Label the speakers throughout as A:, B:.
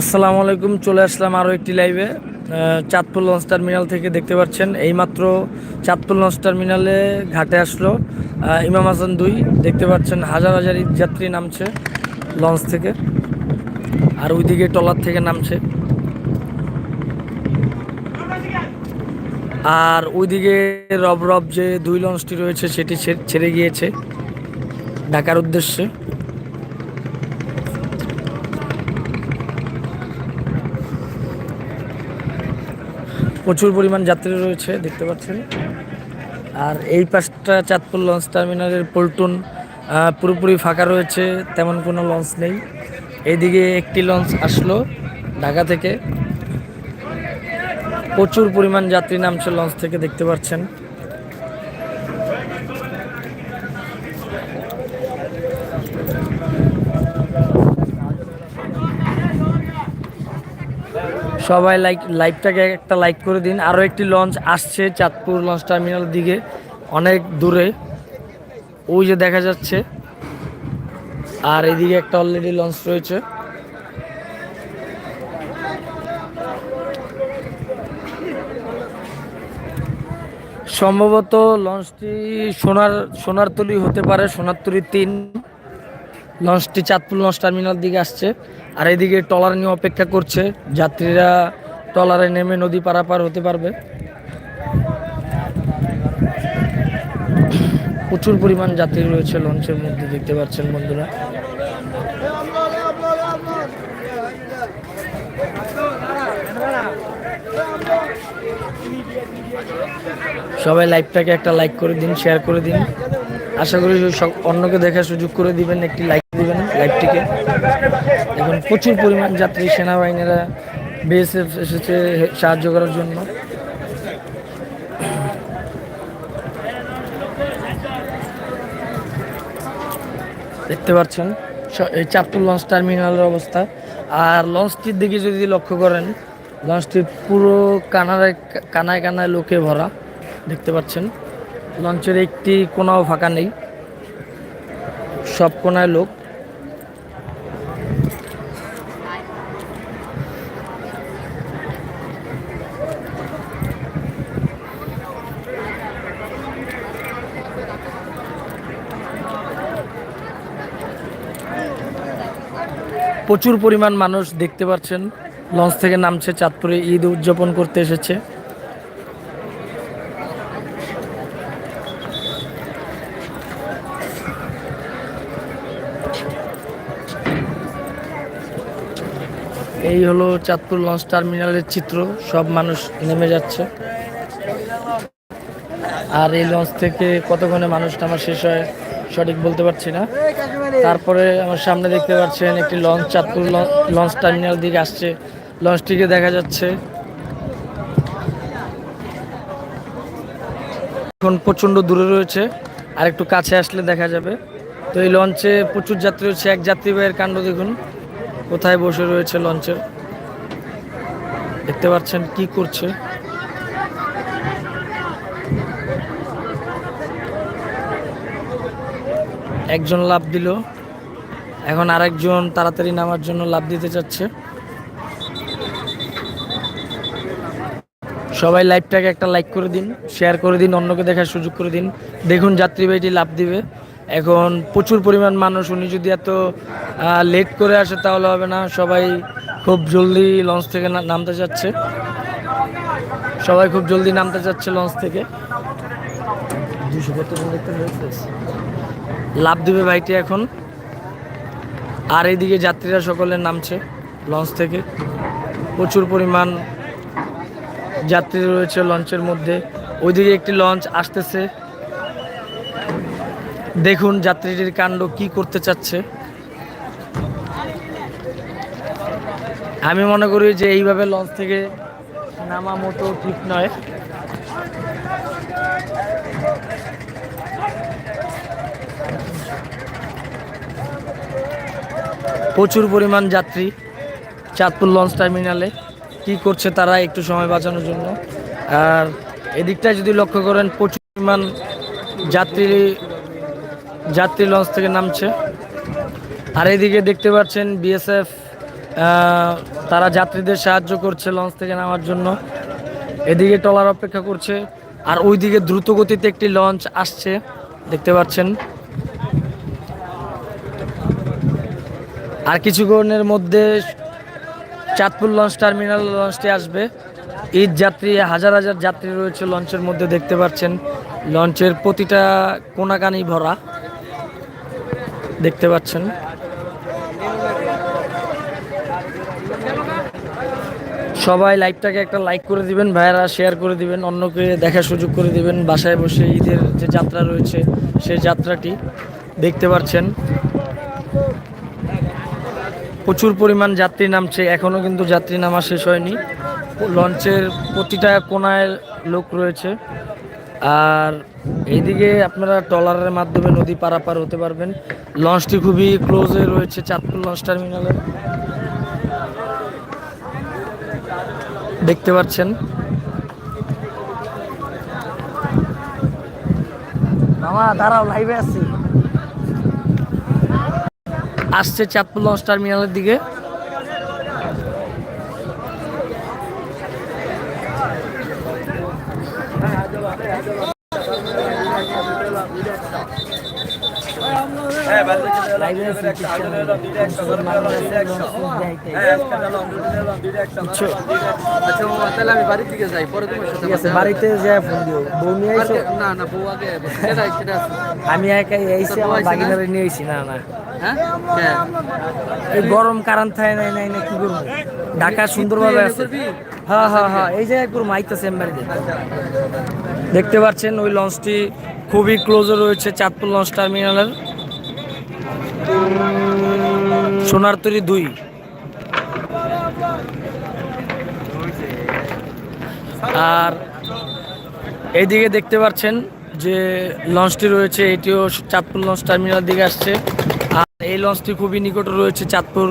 A: আসসালামু আলাইকুম, চলে আসলাম আরও একটি লাইভে চাঁদপুর লঞ্চ টার্মিনাল থেকে দেখতে পাচ্ছেন, এইমাত্র চাঁদপুর লঞ্চ টার্মিনালে ঘাটে আসলো। ইমাম হাসান দুই, দেখতে পাচ্ছেন হাজার হাজার যাত্রী নামছে লঞ্চ থেকে, আর ওইদিকে টলার থেকে নামছে। আর ওইদিকে রব রব যে দুই লঞ্চটি রয়েছে, সেটি ছেড়ে গিয়েছে। ঢাকার উদ্দেশ্যে। প্রচুর পরিমাণ যাত্রী রয়েছে, দেখতে পাচ্ছেন। আর এই পাশটা চাঁদপুর লঞ্চ টার্মিনালের পল্টুন পুরোপুরি ফাঁকা রয়েছে, তেমন কোনো লঞ্চ নেই। এইদিকে একটি লঞ্চ আসলো ঢাকা থেকে। প্রচুর পরিমাণ যাত্রী নামছে লঞ্চ থেকে, দেখতে পাচ্ছেন। সবাই লাইক লাইভটাকে একটা লাইক করে দিন। আরও একটি লঞ্চ আসছে চাঁদপুর লঞ্চ টার্মিনাল দিকে, অনেক দূরে। ওই যে দেখা যাচ্ছে। আর এদিকে একটা অলরেডি লঞ্চ রয়েছে। সম্ভবত লঞ্চটি সোনার, সোনারতলি হতে পারে, সোনারতলি তিন। লঞ্চটি চাঁদপুর লঞ্চ টার্মিনাল দিকে আসছে। আর এদিকে ট্রলার নিয়ে অপেক্ষা করছে। যাত্রীরা ট্রলারে নেমে নদী পারাপার হতে পারবে। প্রচুর পরিমাণ যাত্রী রয়েছে লঞ্চের মধ্যে, দেখতে পাচ্ছেন বন্ধুরা। সবাই লাইভটাকে একটা লাইক করে দিন শেয়ার করে দিন। আশা করি অন্যকে দেখার সুযোগ করে দিবেন, একটি লাইক লাইভটিকে এখন প্রচুর পরিমাণ যাত্রী, সেনাবাহিনীরা বিএসএফ এসেছে সাহায্য করার জন্য। দেখতে পাচ্ছেন এই চাঁদপুর লঞ্চ টার্মিনালের অবস্থা। আর লঞ্চটির দিকে যদি লক্ষ্য করেন, লঞ্চটি পুরো কানায় কানায় কানায় লোকে ভরা। দেখতে পাচ্ছেন, লঞ্চের একটি কোনাও ফাঁকা নেই। সব কোনায় লোক। প্রচুর পরিমাণ মানুষ দেখতে পাচ্ছেন। লঞ্চ থেকে নামছে চাঁদপুরে, ঈদ উদযাপন করতে এসেছে। এই হলো চাঁদপুর লঞ্চ টার্মিনালের চিত্র, সব মানুষ নেমে যাচ্ছে। আর এই লঞ্চ থেকে কতক্ষণে মানুষ নামা শেষ হয়? সঠিক বলতে পারছি না। তারপরে আমার সামনে দেখতে পাচ্ছেন একটি লঞ্চ, চাঁদপুর লঞ্চ টার্মিনাল দিকে আসছে। লঞ্চটিকে দেখা যাচ্ছে। এখন প্রচণ্ড দূরে রয়েছে। আর একটু কাছে আসলে দেখা যাবে। তো এই লঞ্চে প্রচুর যাত্রী রয়েছে। এক যাত্রীবাহীর কাণ্ড দেখুন। কোথায় বসে রয়েছে লঞ্চের। দেখতে পাচ্ছেন কি করছে। একজন লাভ দিল। এখন আরেকজন তাড়াতাড়ি নামার জন্য লাভ দিতে চাচ্ছে। সবাই লাইভটাকে একটা লাইক করে দিন, শেয়ার করে দিন, অন্যকে দেখার সুযোগ করে দিন। দেখুন যাত্রীবাহীটি লাভ দিবে। এখন প্রচুর পরিমাণ মানুষ, উনি যদি এত লেট করে আসে তাহলে হবে না। সবাই খুব জলদি লঞ্চ থেকে নামতে যাচ্ছে সবাই খুব জলদি নামতে যাচ্ছে লঞ্চ থেকে। দুশো দেখতে? লাভ দিবে ভাইটি এখন। আর এইদিকে যাত্রীরা সকলে নামছে লঞ্চ থেকে। প্রচুর পরিমাণ যাত্রী রয়েছে লঞ্চের মধ্যে। ওইদিকে একটি লঞ্চ আসতেছে। দেখুন যাত্রীটির কাণ্ড কি করতে চাচ্ছে। আমি মনে করি যে এইভাবে লঞ্চ থেকে নামা মতো ঠিক নয়। প্রচুর পরিমাণ যাত্রী চাঁদপুর লঞ্চ টার্মিনালে। কি করছে তারা একটু সময় বাঁচানোর জন্য। আর এদিকটায় যদি লক্ষ্য করেন, প্রচুর পরিমাণ যাত্রী যাত্রী লঞ্চ থেকে নামছে। আর এদিকে দেখতে পাচ্ছেন বিএসএফ তারা যাত্রীদের সাহায্য করছে লঞ্চ থেকে নামার জন্য। এদিকে টলার অপেক্ষা করছে। আর ওইদিকে দ্রুত গতিতে একটি লঞ্চ আসছে। দেখতে পাচ্ছেন আর কিছুক্ষণের মধ্যে চাঁদপুর লঞ্চ টার্মিনাল লঞ্চটি আসবে। ঈদ যাত্রী, হাজার হাজার যাত্রী রয়েছে লঞ্চের মধ্যে, দেখতে পাচ্ছেন। লঞ্চের প্রতিটা কোনাকানি ভরা, দেখতে পাচ্ছেন। সবাই লাইভটাকে একটা লাইক করে দিবেন, ভাইয়ারা শেয়ার করে দিবেন, অন্যকে দেখার সুযোগ করে দিবেন, বাসায় বসে ঈদের যে যাত্রা রয়েছে, সেই যাত্রাটি দেখতে পাচ্ছেন। প্রচুর পরিমাণ যাত্রী নামছে এখনও কিন্তু যাত্রী নামা শেষ হয়নি। লঞ্চের প্রতিটা কোনায় লোক রয়েছে। আর এইদিকে আপনারা ট্রলারের মাধ্যমে নদী পারাপার হতে পারবেন। লঞ্চটি খুবই ক্লোজে রয়েছে, চাঁদপুর লঞ্চ টার্মিনালে। দেখতে পাচ্ছেন। দাঁড়াও লাইভে আছি। আসছে চাঁদপুর লঞ্চ টার্মিনালের দিকে।
B: আচ্ছা তাহলে আমি যাই
A: ফোন দিও। বউ নিয়ে
B: না না বউ আগে
A: একাই আইছি আমার বাগিনারে নিয়ে আইছি না না।
B: হ্যাঁ? হ্যাঁ।
A: এই গরম কারণ থাকে নাই নাই না কি করব? ঢাকা সুন্দরভাবে আছে। হ্যাঁ হ্যাঁ হ্যাঁ এই জায়গায় করব মাইতেছে এমবাড়িতে দেখতে পাচ্ছেন ওই লঞ্চটি খুবই ক্লোজে রয়েছে চাঁদপুর লঞ্চ টার্মিনালের। সোনারতরি দুই। আর এইদিকে দেখতে পাচ্ছেন যে লঞ্চটি রয়েছে এটিও চাঁদপুর লঞ্চ টার্মিনাল দিকে আসছে। লঞ্চটি খুবই নিকটে রয়েছে চাঁদপুর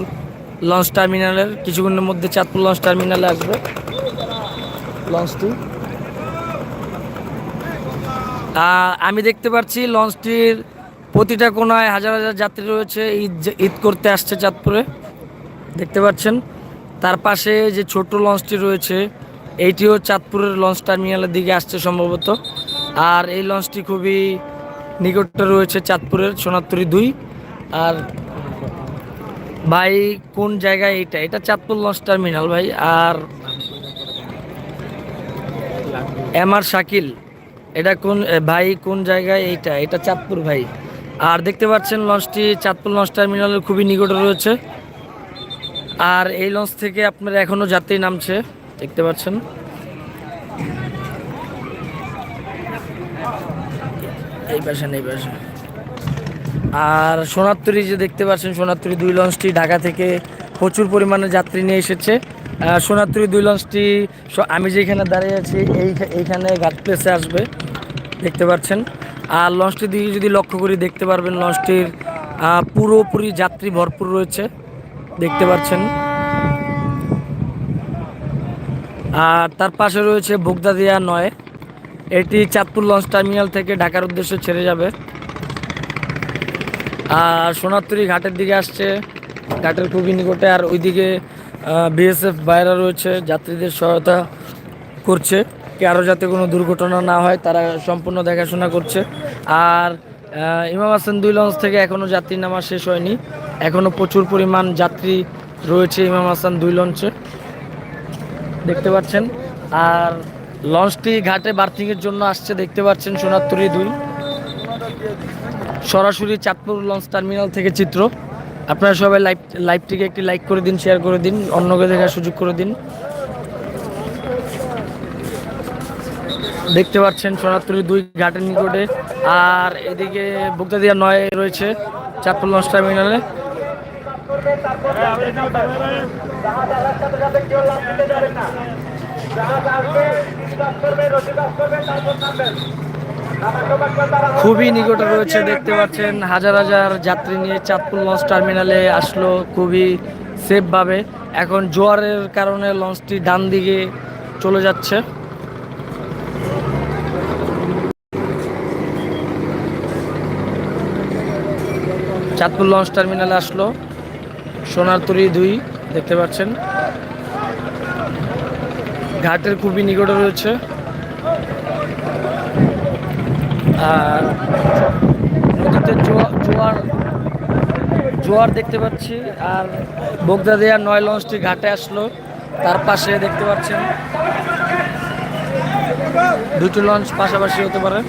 A: লঞ্চ টার্মিনালের। কিছুক্ষণের মধ্যে চাঁদপুর লঞ্চ টার্মিনালে আসবে লঞ্চটি। আমি দেখতে পাচ্ছি লঞ্চটির প্রতিটা কোনায় হাজার হাজার যাত্রী রয়েছে। ঈদ ঈদ করতে আসছে চাঁদপুরে। দেখতে পাচ্ছেন, তার পাশে যে ছোট লঞ্চটি রয়েছে, এইটিও চাঁদপুরের লঞ্চ টার্মিনালের দিকে আসছে সম্ভবত। আর এই লঞ্চটি খুবই নিকটে রয়েছে চাঁদপুরের সোনারতরি দুই। আর ভাই, কোন জায়গায় এটা? এটা চাঁদপুর লঞ্চ টার্মিনাল ভাই, আর এম আর শাকিল, এটা কোন ভাই, কোন জায়গায় এইটা এটা চাঁদপুর ভাই। আর দেখতে পাচ্ছেন লঞ্চটি চাঁদপুর লঞ্চ টার্মিনালের খুবই নিকটে রয়েছে। আর এই লঞ্চ থেকে আপনার এখনও যাত্রী নামছে, দেখতে পাচ্ছেন। এই পাশে এই পাশে। আর সোনারতরি যে দেখতে পাচ্ছেন সোনারতরি দুই লঞ্চটি ঢাকা থেকে প্রচুর পরিমাণে যাত্রী নিয়ে এসেছে। আহ, দুই লঞ্চটি আমি যেখানে দাঁড়িয়ে আছি এই এইখানে ঘাট প্লেসে আসবে দেখতে পাচ্ছেন। আর লঞ্চটির দিকে যদি লক্ষ্য করি দেখতে পারবেন লঞ্চটির পুরোপুরি যাত্রী ভরপুর রয়েছে দেখতে পাচ্ছেন। আর তার পাশে রয়েছে বগদাদিয়া নয়। এটি চাঁদপুর লঞ্চ টার্মিনাল থেকে ঢাকার উদ্দেশ্যে ছেড়ে যাবে। আর সোনারতরি ঘাটের দিকে আসছে। ঘাটের খুবই নিকটে আর ওইদিকে বিএসএফ বাইরা রয়েছে, যাত্রীদের সহায়তা করছে। কারও যাতে কোনো দুর্ঘটনা না হয়, তারা সম্পূর্ণ দেখাশোনা করছে। আর ইমাম হাসান দুই লঞ্চ থেকে এখনও যাত্রী নামা শেষ হয়নি। এখনও প্রচুর পরিমাণ যাত্রী রয়েছে ইমাম হাসান দুই লঞ্চে। দেখতে পাচ্ছেন? আর লঞ্চটি ঘাটে বার্থিংয়ের জন্য আসছে, দেখতে পাচ্ছেন সোনারতরি দুই। সরাসরি চাঁদপুর লঞ্চ টার্মিনাল থেকে চিত্র। আপনারা সবাই লাইভ, লাইভটিকে একটি লাইক করে দিন শেয়ার করে দিন, অন্যকে দেখার সুযোগ করে দিন। দেখতে পাচ্ছেন সোনারতরি দুই ঘাটের নিকটে। আর এদিকে বুকদাদিয়া নয় রয়েছে চাঁদপুর লঞ্চ টার্মিনালে। খুবই নিকটে রয়েছে, দেখতে পাচ্ছেন। হাজার হাজার যাত্রী নিয়ে চাঁদপুর লঞ্চ টার্মিনালে আসলো খুবই সেফভাবে। এখন জোয়ারের কারণে লঞ্চটি ডান দিকে চলে যাচ্ছে। চাঁদপুর লঞ্চ টার্মিনালে আসলো সোনারতরি দুই, দেখতে পাচ্ছেন। ঘাটের খুবই নিকটে রয়েছে। আর নদীতে জোয়া- জোয়ার জোয়ার দেখতে পাচ্ছি, আর বগদা দেওয়ার নয় লঞ্চটি ঘাটে আসলো, তার পাশে দেখতে পাচ্ছেন দুটো লঞ্চ পাশাপাশি হতে পারে।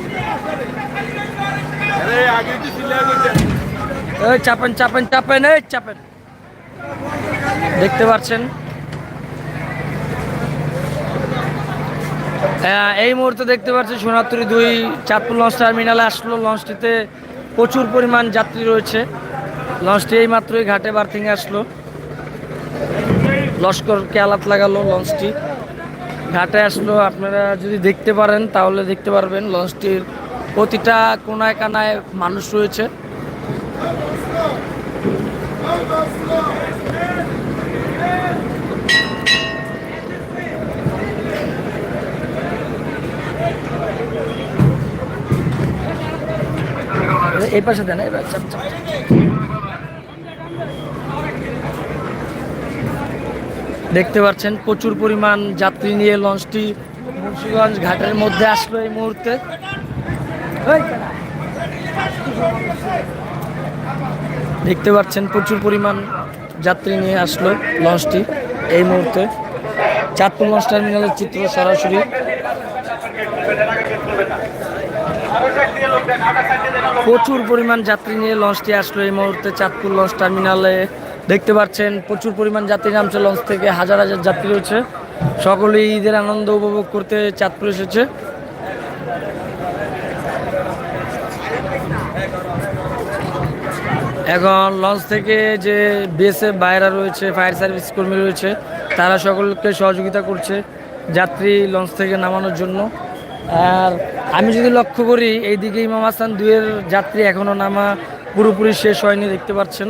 A: চাপেন চাপেন চাপেন, এই চাপেন। দেখতে পাচ্ছেন এই মুহূর্তে দেখতে পাচ্ছি সোনাতুরি দুই চাঁদপুর লঞ্চ টার্মিনালে আসলো। লঞ্চটিতে প্রচুর পরিমাণ যাত্রী রয়েছে। লঞ্চটি এই মাত্রই ঘাটে বার্থিং আসলো। লস্করকে আলাত লাগালো লঞ্চটি। ঘাটে আসলো, আপনারা যদি দেখতে পারেন তাহলে দেখতে পারবেন লঞ্চটির প্রতিটা কোনায় কানায় মানুষ রয়েছে। এই পাশে দেন। দেখতে পাচ্ছেন, প্রচুর পরিমাণ যাত্রী নিয়ে লঞ্চটি মুন্সিগঞ্জ ঘাটের মধ্যে আসলো এই মুহূর্তে। দেখতে পাচ্ছেন, প্রচুর পরিমাণ যাত্রী নিয়ে আসলো লঞ্চটি এই মুহূর্তে। চাঁদপুর লঞ্চ টার্মিনালের চিত্র সরাসরি। প্রচুর পরিমাণ যাত্রী নিয়ে লঞ্চটি আসলো এই মুহূর্তে চাঁদপুর লঞ্চ টার্মিনালে। দেখতে পাচ্ছেন, প্রচুর পরিমাণ যাত্রী নামছে, লঞ্চ থেকে হাজার হাজার যাত্রী রয়েছে। সকলেই ঈদের আনন্দ উপভোগ করতে চাঁদপুর এসেছে। এখন লঞ্চ থেকে যে বিএসএফ বাইরা রয়েছে, ফায়ার সার্ভিস কর্মী রয়েছে, তারা সকলকে সহযোগিতা করছে যাত্রী লঞ্চ থেকে নামানোর জন্য। আর আমি যদি লক্ষ্য করি, এইদিকে ইমাম হাসান দুয়ের যাত্রী এখনও নামা পুরোপুরি শেষ হয়নি, দেখতে পাচ্ছেন।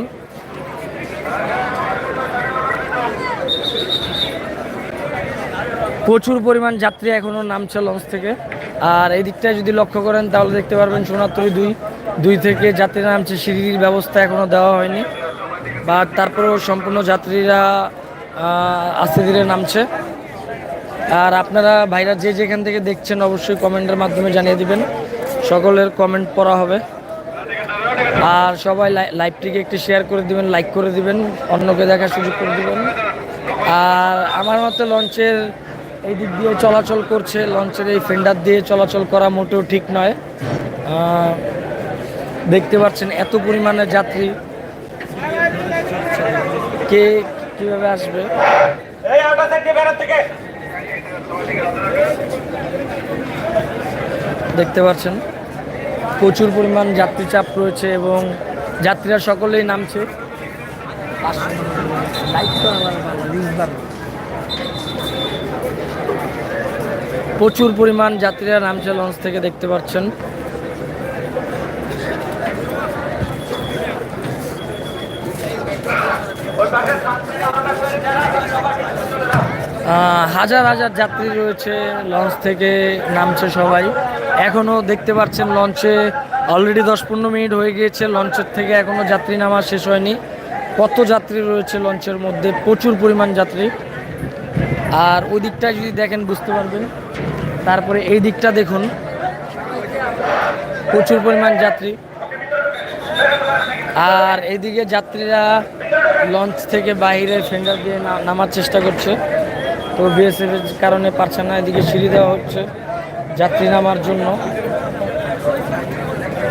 A: প্রচুর পরিমাণ যাত্রী এখনও নামছে লঞ্চ থেকে। আর এই দিকটায় যদি লক্ষ্য করেন, তাহলে দেখতে পারবেন সোনাতরি দুই দুই থেকে যাত্রী নামছে, সিঁড়ির ব্যবস্থা এখনও দেওয়া হয়নি। বা তারপরেও সম্পূর্ণ যাত্রীরা আস্তে ধীরে নামছে। আর আপনারা ভাইরা যে যেখান থেকে দেখছেন অবশ্যই কমেন্টের মাধ্যমে জানিয়ে দিবেন। সকলের কমেন্ট পড়া হবে। আর সবাই লাই- লাইভটিকে একটু শেয়ার করে দিবেন লাইক করে দিবেন, অন্যকে দেখার সুযোগ করে দিবেন। আর আমার মতে লঞ্চের এই দিক দিয়ে চলাচল করছে। লঞ্চের এই ফেন্ডার দিয়ে চলাচল করা মোটেও ঠিক নয়। দেখতে পাচ্ছেন এত পরিমাণে যাত্রী। কে কীভাবে আসবে? দেখতে পাচ্ছেন। প্রচুর পরিমাণ যাত্রী চাপ রয়েছে এবং যাত্রীরা সকলেই নামছে। প্রচুর পরিমাণ যাত্রীরা নামছে লঞ্চ থেকে, দেখতে পাচ্ছেন। হাজার হাজার যাত্রী রয়েছে, লঞ্চ থেকে নামছে সবাই। এখনও দেখতে পাচ্ছেন লঞ্চে অলরেডি দশ পনেরো মিনিট হয়ে গিয়েছে, লঞ্চের থেকে এখনও যাত্রী নামা শেষ হয়নি। কত যাত্রী রয়েছে লঞ্চের মধ্যে? প্রচুর পরিমাণ যাত্রী। আর ওই দিকটা যদি দেখেন, বুঝতে পারবেন। তারপরে এই দিকটা দেখুন। প্রচুর পরিমাণ যাত্রী। আর এদিকে যাত্রীরা লঞ্চ থেকে বাইরে ফিঙ্গার দিয়ে নামার চেষ্টা করছে। তো বিএসএফ এর কারণে পারছে না, এদিকে সিঁড়ি দেওয়া হচ্ছে যাত্রী নামার জন্য।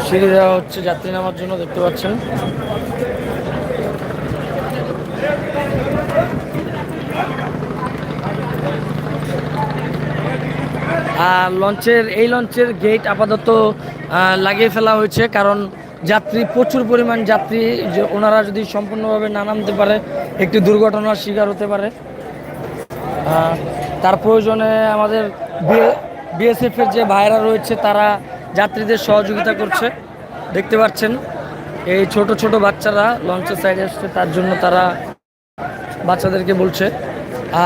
A: সিঁড়ি দেওয়া হচ্ছে যাত্রী নামার জন্য, দেখতে পাচ্ছেন। আর লঞ্চের, এই লঞ্চের গেট আপাতত লাগিয়ে ফেলা হয়েছে, কারণ যাত্রী, প্রচুর পরিমাণ যাত্রী ওনারা যদি সম্পূর্ণভাবে না নামতে পারে, একটি দুর্ঘটনার শিকার হতে পারে। তার প্রয়োজনে আমাদের বিএসএফ এর যে ভাইরা রয়েছে, তারা যাত্রীদের সহযোগিতা করছে। দেখতে পাচ্ছেন, এই ছোট ছোট বাচ্চারা লঞ্চের সাইডে আসছে, তার জন্য তারা বাচ্চাদেরকে বলছে।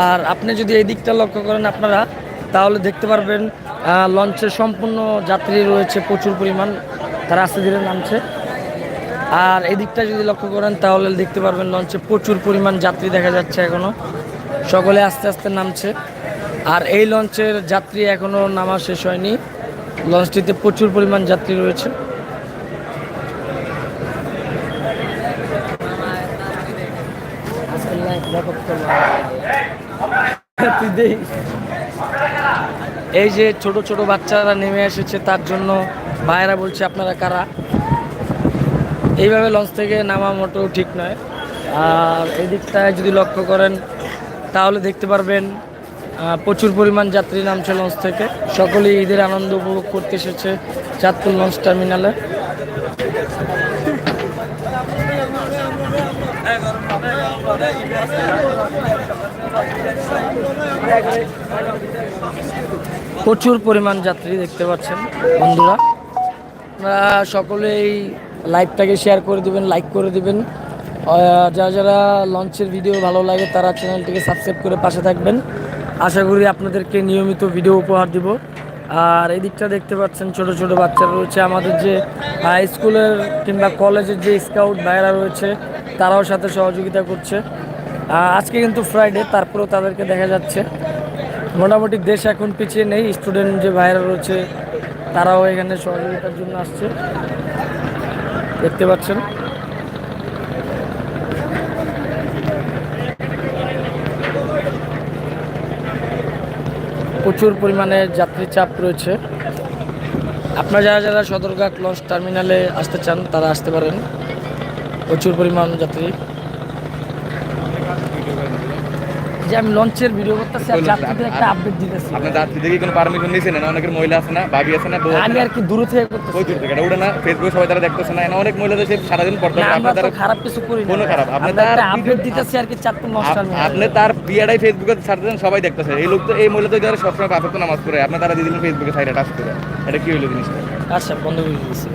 A: আর আপনি যদি এই দিকটা লক্ষ্য করেন আপনারা, তাহলে দেখতে পারবেন লঞ্চে সম্পূর্ণ যাত্রী রয়েছে প্রচুর পরিমাণ, তারা আস্তে ধীরে নামছে। আর এদিকটা যদি লক্ষ্য করেন, তাহলে দেখতে পারবেন লঞ্চে প্রচুর পরিমাণ যাত্রী দেখা যাচ্ছে এখনও। সকলে আস্তে আস্তে নামছে। আর এই লঞ্চের যাত্রী এখনও নামা শেষ হয়নি। লঞ্চটিতে প্রচুর পরিমাণ যাত্রী রয়েছে। এই যে ছোট ছোট বাচ্চারা নেমে এসেছে, তার জন্য ভাইয়েরা বলছে, আপনারা কারা? এইভাবে লঞ্চ থেকে নামা মোটেও ঠিক নয়। আর এই দিকটায় যদি লক্ষ্য করেন তাহলে দেখতে পারবেন প্রচুর পরিমাণ যাত্রী নামছে লঞ্চ থেকে। সকলেই ঈদের আনন্দ উপভোগ করতে এসেছে চাঁদপুর লঞ্চ টার্মিনালে। প্রচুর পরিমাণ যাত্রী দেখতে পাচ্ছেন বন্ধুরা। সকলেই লাইভটাকে শেয়ার করে দিবেন লাইক করে দিবেন। যারা যারা লঞ্চের ভিডিও ভালো লাগে, তারা চ্যানেলটিকে সাবস্ক্রাইব করে পাশে থাকবেন। আশা করি আপনাদেরকে নিয়মিত ভিডিও উপহার দিব। আর এই দিকটা দেখতে পাচ্ছেন ছোট ছোট বাচ্চারা রয়েছে। আমাদের যে হাই স্কুলের কিংবা কলেজের যে স্কাউট ভাইরা রয়েছে, তারাও সাথে সহযোগিতা করছে। আজকে কিন্তু ফ্রাইডে তারপরেও তাদেরকে দেখা যাচ্ছে। মোটামুটি দেশ এখন পিছিয়ে নেই। স্টুডেন্ট যে ভাইরা রয়েছে, তারাও এখানে সহযোগিতার জন্য আসছে। দেখতে পাচ্ছেন। প্রচুর পরিমাণে যাত্রী চাপ রয়েছে। আপনারা যারা যারা সদরঘাট লঞ্চ টার্মিনালে আসতে চান, তারা আসতে পারেন। প্রচুর পরিমাণ যাত্রী। যে আমি লঞ্চের ভিডিও করতেছি আর যাত্রীদের একটা আপডেট দিতেছি।
C: আপনার কোনো পারমিশন নিয়েছেন? না অনেকের মহিলা আছে না ভাবি আছে না বউ
A: আমি আর কি দূরে থেকে করতেছি।
C: ওই দূর থেকে ওটা না ফেসবুকে সবাই তারা দেখতেছে না। অনেক মহিলাদের সে সারাদিন পড়তে আপনার তারা-
A: খারাপ কিছু করি
C: কোনো খারাপ, আপনি তার
A: আপডেট দিতেছি আর কি চারটে
C: আপনি তার বিয়েটাই ফেসবুকে ছাড়তেছেন সবাই দেখতেছে। এই লোক তো এই মহিলা তো যারা সবসময় ওয়াক্ত নামাজ পড়ে আপনি তারা দিয়ে দিলেন ফেসবুকে সাইডে টাচ করে। এটা কি হলো জিনিসটা?
A: আচ্ছা বন্ধ করে দিয়েছি।